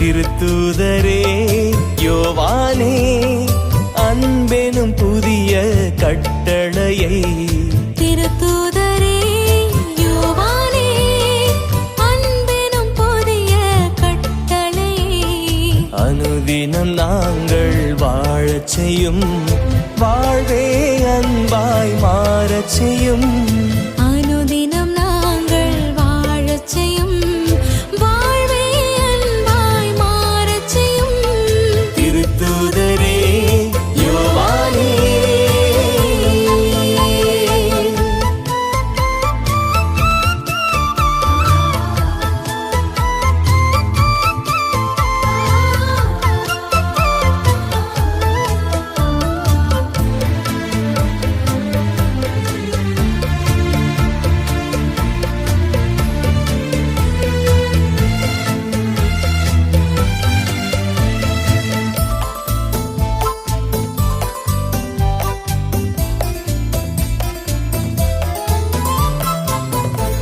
திருத்தூதரே யோவானே அன்பெனும் புதிய கட்டளையை. திருத்தூதரே யோவானே அன்பெனும் புதிய கட்டளை அனுதினம் நாங்கள் வாழச் செய்யும் வாழ்வே அன்பாய் மாறச் செய்யும்.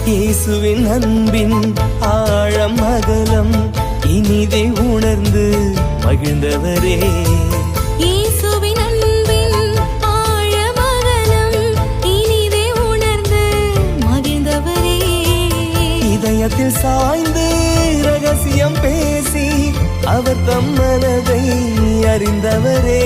இயேசுவின் அன்பின் ஆழம் அகலம் இனிதே உணர்ந்து மகிழ்ந்தவரே. இயேசுவின் அன்பின் ஆழமகலம் இனிதே உணர்ந்து மகிழ்ந்தவரே. இதயத்தில் சாய்ந்து ரகசியம் பேசி அவர் தம் மனதை அறிந்தவரே.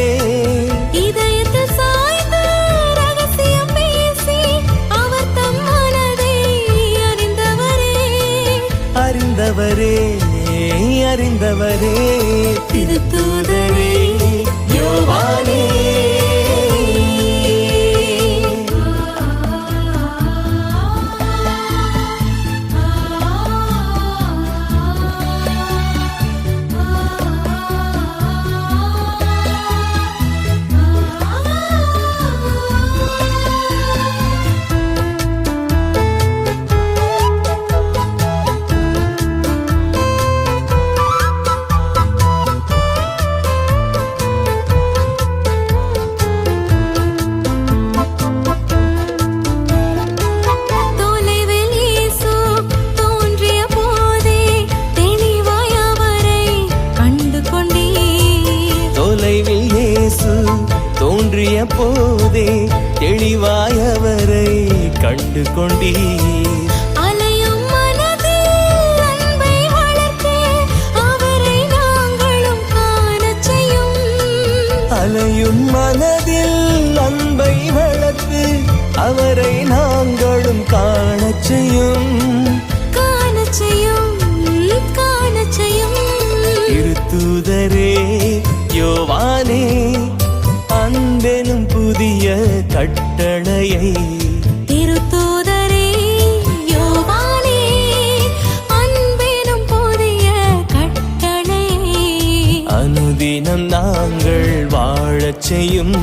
அறிந்தவரே. திருத்தூர் தோன்றிய போதே தெளிவாய் அவரை கண்டு கொண்டீர் அலையும் மனதில் அன்பை வளர்த்து அவரை கட்டளையை திருத்தூதரே யோவானே அன்பெனும் புதிய கட்டளை. அனுதினம் நாங்கள் வாழச் செய்யும்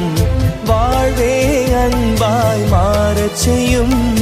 வாழ்வே அன்பாய் மாறச் செய்யும்.